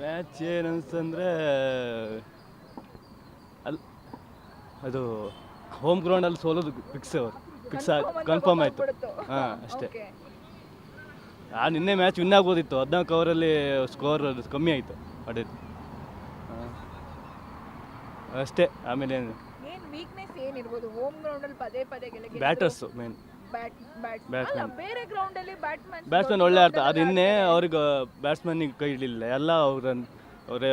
Match ಏನಂತಂದರೆ ಅಲ್ಲಿ ಅದು ಹೋಮ್ ಗ್ರೌಂಡಲ್ಲಿ ಸೋಲೋದು ಫಿಕ್ಸ್ ಅವರು. ಫಿಕ್ಸ್ ಕನ್ಫರ್ಮ್ ಆಯಿತು. ಹಾಂ ಅಷ್ಟೇ. ಆ ನಿನ್ನೆ ಮ್ಯಾಚ್ ವಿನ್ ಆಗ್ಬೋದಿತ್ತು. ಹದಿನಾಲ್ಕು ಅವರಲ್ಲಿ ಸ್ಕೋರ್ ಕಮ್ಮಿ ಆಯಿತು ಹೊಡೆದು ಅಷ್ಟೇ ಆಮೇಲೆ ಏನು? ಏನ್ ವೀಕ್ನೆಸ್ ಏನಿರ್ಬೋದು? ಹೋಮ್ ಗ್ರೌಂಡ್ ಅಲ್ಲಿ ಪದೇ ಪದೇ ಗೆಲ್ಲ batters main bat bat Batsman. ಬೇರೆ ಗ್ರೌಂಡ್ ಅಲ್ಲಿ ಬ್ಯಾಟ್ಮನ್ ಬ್ಯಾಟ್ಸ್ಮನ್ ಒಳ್ಳೆ ಆಡ್ತಾ ಅದು ಇನ್ನೇ ಅವ್ರಿಗೆ ಬ್ಯಾಟ್ಸ್ಮನ್ನಿಗೆ ಕೈ ಹಿಡಿಲಿಲ್ಲ ಎಲ್ಲ ಅವ್ರ ಅವರೇ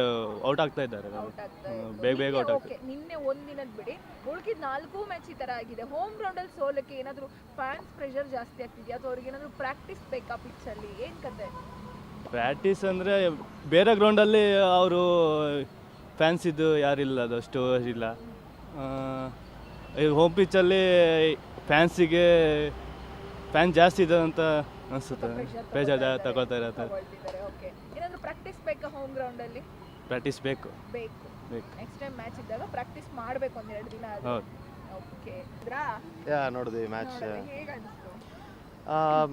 ಔಟ್ ಆಗ್ತಾ ಇದ್ದಾರೆ. ಬೇಗ ಬೇಗ ಔಟ್ ಆಗ್ತಾರೆ ನಿನ್ನೆ ಒಂದಿನದ ಬಿಡಿ ಉಳ್ಕಿದ ನಾಲ್ಕು ಮ್ಯಾಚ್ ಈ ತರ ಆಗಿದೆ. ಹೋಮ್ ಗ್ರೌಂಡ್ ಅಲ್ಲಿ ಸೋಲಕ್ಕೆ ಏನಾದರೂ ಫ್ಯಾನ್ಸ್ ಪ್ರೆಷರ್ ಜಾಸ್ತಿ ಆಗ್ತಿದ್ಯಾ? ಅಥವಾ ಅವ್ರಿಗೆ ಏನಾದರೂ ಪ್ರಾಕ್ಟೀಸ್ ಬೇಕಾ ಪಿಚ್ ಅಲ್ಲಿ? ಏನ್ ಕತೆ? ಪ್ರಾಕ್ಟೀಸ್ ಅಂದ್ರೆ ಬೇರೆ ಗ್ರೌಂಡಲ್ಲಿ ಅವರು ಫ್ಯಾನ್ಸ್ ಇದ್ದು ಯಾರಿಲ್ಲ ಅದಷ್ಟು ಇಲ್ಲ. ಹೋಮ್ ಪಿಚ್ಚಲ್ಲಿ ಫ್ಯಾನ್ಸಿಗೆ ಫ್ಯಾನ್ ಜಾಸ್ತಿ ಇದೆ ಅಂತ ಅನಿಸುತ್ತೆ. ಬೇಜಾರು ತಗೋತಾ ಇರತ್ತೆ. ತಗೊಳ್ತಿದ್ದಾರೆ. ಓಕೆ ಏನಾದರೂ ಪ್ರಾಕ್ಟೀಸ್ ಬೇಕಾ ಹೋಮ್ ಗ್ರೌಂಡ್ ಅಲ್ಲಿ? ಪ್ರಾಕ್ಟೀಸ್ ಬೇಕು. ಬೇಕು. ಬೇಕು. ನೆಕ್ಸ್ಟ್ ಟೈಮ್ ಮ್ಯಾಚ್ ಇದ್ದಾಗ ಪ್ರಾಕ್ಟೀಸ್ ಮಾಡ್ಬೇಕು ಒಂದೆರಡು ದಿನ ಹೌದು. ಓಕೆ ದ್ರಾ ಯಾ ನೋಡಿದ್ವಿ ಮ್ಯಾಚ್ ಹೇಗೆ ಅನಿಸ್ತು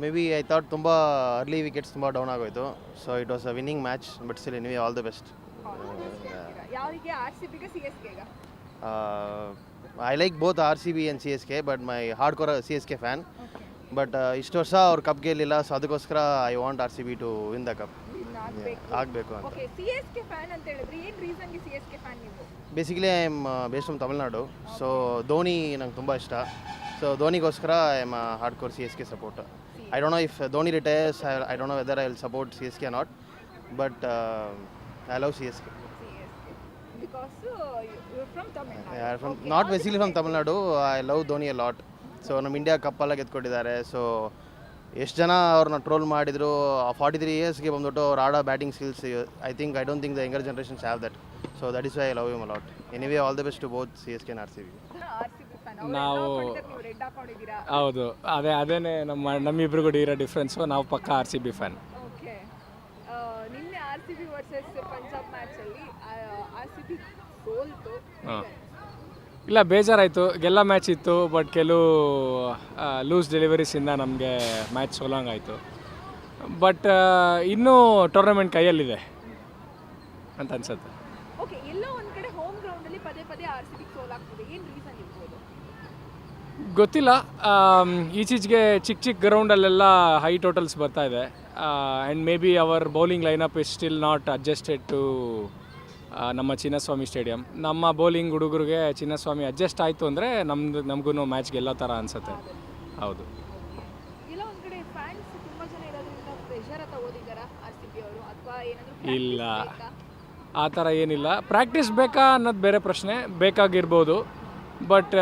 ಮೇ ಬಿ ಐ ಥಾಟ್ ತುಂಬ ಅರ್ಲಿ ವಿಕೆಟ್ಸ್ ತುಂಬ ಡೌನ್ ಆಗೋಯ್ತು. So it was a winning match but still anyway all the best ಯಾರಿಗೆ? ಆರ್ ಸಿ ಬಿಗೆ C S ಕೆಗ I like both R C B and C S K but my hardcore C S K fan but ಇಷ್ಟು ವರ್ಷ ಅವ್ರು cup ಗೆಲ್ಲಿಲ್ಲ so ಅದಕ್ಕೋಸ್ಕರ I want R C B to win the cup ಆಗಬೇಕು ಅಂತ. Basically I am base from Tamil Nadu so Dhoni ನಂಗೆ ತುಂಬ ಇಷ್ಟ. So ಧೋನಿಗೋಸ್ಕರ I am hardcore C S K support I don't know if Dhoni retires I don't know whether I will support C S K not but I love C S K not basically from Tamil Nadu I love Dhoni a lot so ನಮ್ಮ India ಕಪ್ಪೆಲ್ಲ ಗೆದ್ಕೊಟ್ಟಿದ್ದಾರೆ. So ಎಷ್ಟು ಜನ ಅವ್ರನ್ನ troll ಮಾಡಿದ್ರು? Forty three ಇಯರ್ಸ್ಗೆ ಬಂದ್ಬಿಟ್ಟು ಅವ್ರು ಆಡೋ batting skills I think I don't think the younger generations have that so that is why I love you lot anyway all the best to both C S K R C B ನಾವು- ನೀವು red ಹಾಕೊಂಡಿದ್ದೀರಾ? ಹೌದು. ಅದೇ ಅದೇನೆ ನಮ್ಮ ನಮ್ಮಿಬ್ರಿಗೂ ಇರೋ difference ನಾವು ಪಕ್ಕ R C B fan okay ನಿನ್ನೆ R C B versus Punjab match ಅಲ್ಲಿ ಆರ್ ಸಿ ಬಿ ಸೋಲ್ತು. ಹಾಂ. ಇಲ್ಲ ಬೇಜಾರಾಯಿತು. ಗೆಲ್ಲ ಮ್ಯಾಚ್ ಇತ್ತು ಬಟ್ ಕೆಲವು ಲೂಸ್ ಡೆಲಿವರೀಸಿಂದ ನಮಗೆ ಮ್ಯಾಚ್ ಸೋಲಂಗಾಯಿತು ಬಟ್ ಇನ್ನೂ ಟೂರ್ನಮೆಂಟ್ ಕೈಯಲ್ಲಿದೆ ಅಂತ ಅನ್ಸುತ್ತೆ. ಓಕೆ ಎಲ್ಲೋ ಒಂದ್ ಕಡೆ ಹೋಮ್ ಗ್ರೌಂಡ್ ಅಲ್ಲಿ ಪದೇ ಪದೇ ಆರ್ ಸಿ ಬಿ ಸೋಲಾಗ್ತಿದೆ. ಏನ್ ರೀಸನ್ ಇರ್ಬೋದು? ಗೊತ್ತಿಲ್ಲ. ಈಚೀಚೆಗೆ ಚಿಕ್ಕ ಚಿಕ್ಕ ಗ್ರೌಂಡಲ್ಲೆಲ್ಲ ಹೈ ಟೋಟಲ್ಸ್ ಬರ್ತಾ ಇದೆ. And maybe our bowling lineup is still not adjusted to ನಮ್ಮ ಚಿನ್ನಸ್ವಾಮಿ ಸ್ಟೇಡಿಯಂ ನಮ್ಮ ಬೌಲಿಂಗ್ ಹುಡುಗರಿಗೆ ಚಿನ್ನಸ್ವಾಮಿ ಅಡ್ಜಸ್ಟ್ ಆಯಿತು ಅಂದರೆ ನಮ್ದು ನಮಗೂ ಮ್ಯಾಚ್ ಗೆಲ್ಲೋ ಥರ ಅನಿಸುತ್ತೆ. ಹೌದು. ಇಲ್ಲ. ಆ ಥರ ಏನಿಲ್ಲ. ಪ್ರಾಕ್ಟೀಸ್ ಬೇಕಾ ಅನ್ನೋದು ಬೇರೆ ಪ್ರಶ್ನೆ. ಬೇಕಾಗಿರ್ಬೋದು. ಬಟ್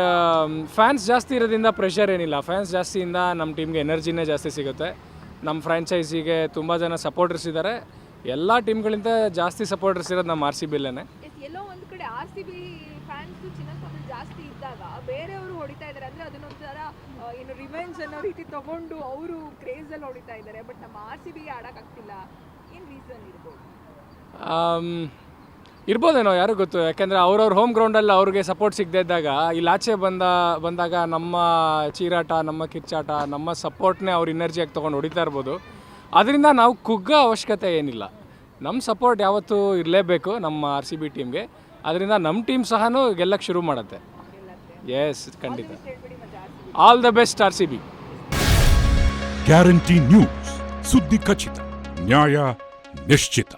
ಫ್ಯಾನ್ಸ್ ಜಾಸ್ತಿ ಇರೋದ್ರಿಂದ ಪ್ರೆಷರ್ ಏನಿಲ್ಲ. ಫ್ಯಾನ್ಸ್ ಜಾಸ್ತಿಯಿಂದ ನಮ್ಮ ಟೀಮ್ಗೆ ಎನರ್ಜಿನೇ ಜಾಸ್ತಿ ಸಿಗುತ್ತೆ. ನಮ್ಮ ಫ್ರ್ಯಾಂಚೈಸಿಗೆ ತುಂಬ ಜನ ಸಪೋರ್ಟರ್ಸ್ ಇದ್ದಾರೆ ಎಲ್ಲ ಟೀಮ್ಗಳಿಂದ ಜಾಸ್ತಿ ಸಪೋರ್ಟರ್ಸ್ ಇರೋದು ನಮ್ಮ ಆರ್ ಸಿ ಬಿಲ್ಲೇ ಎಲ್ಲೋ ಒಂದ್ ಕಡೆ R C B fans Chinnaswamy ಜಾಸ್ತಿ ಇದ್ದಾಗ ಬೇರೆಯವರು ಹೊಡಿತಾ ಇದ್ದಾರೆ ಅಂದ್ರೆ ಅದನ್ನೊಂಥರ ಏನು ರಿವೆಂಜ್ ಅನ್ನೋ ರೀತಿ ತಗೊಂಡು ಅವರು ಕ್ರೇಜ್ ಅಲ್ಲಿ ಹೊಡಿತಾ ಇದ್ದಾರೆ ಬಟ್ ನಮ್ಮ ಆರ್ ಸಿ ಬಿಗೆ ಆಗ್ತಿಲ್ಲ ರೀಸನ್ ಇರ್ಬೋದು? ಇರ್ಬೋದೇನೋ ಯಾರು ಗೊತ್ತು? ಯಾಕೆಂದರೆ ಅವ್ರವ್ರ ಹೋಮ್ ಗ್ರೌಂಡಲ್ಲಿ ಅವ್ರಿಗೆ ಸಪೋರ್ಟ್ ಸಿಗದೇ ಇದ್ದಾಗ, ಇಲ್ಲಿ ಆಚೆ ಬಂದ, ಬಂದಾಗ ನಮ್ಮ ಚೀರಾಟ, ನಮ್ಮ ಕಿರ್ಚಾಟ, ನಮ್ಮ ಸಪೋರ್ಟ್ನೇ ಅವ್ರ ಎನರ್ಜಿಯಾಗಿ ತೊಗೊಂಡು ಹೊಡಿತಾ ಇರ್ಬೋದು. ಅದರಿಂದ ನಾವು ಕುಗ್ಗೋ ಅವಶ್ಯಕತೆ ಏನಿಲ್ಲ. ನಮ್ಮ ಸಪೋರ್ಟ್ ಯಾವತ್ತೂ ಇರಲೇಬೇಕು ನಮ್ಮ ಆರ್ ಸಿ ಬಿ ಟೀಮ್ಗೆ ಅದರಿಂದ ನಮ್ಮ ಟೀಮ್ ಸಹ ಗೆಲ್ಲಕ್ಕೆ ಶುರು ಮಾಡುತ್ತೆ. ಎಸ್ ಖಂಡಿತ. All the best R C B Guarantee News ಸುದ್ದಿ ಖಚಿತ, ನ್ಯಾಯ ನಿಶ್ಚಿತ.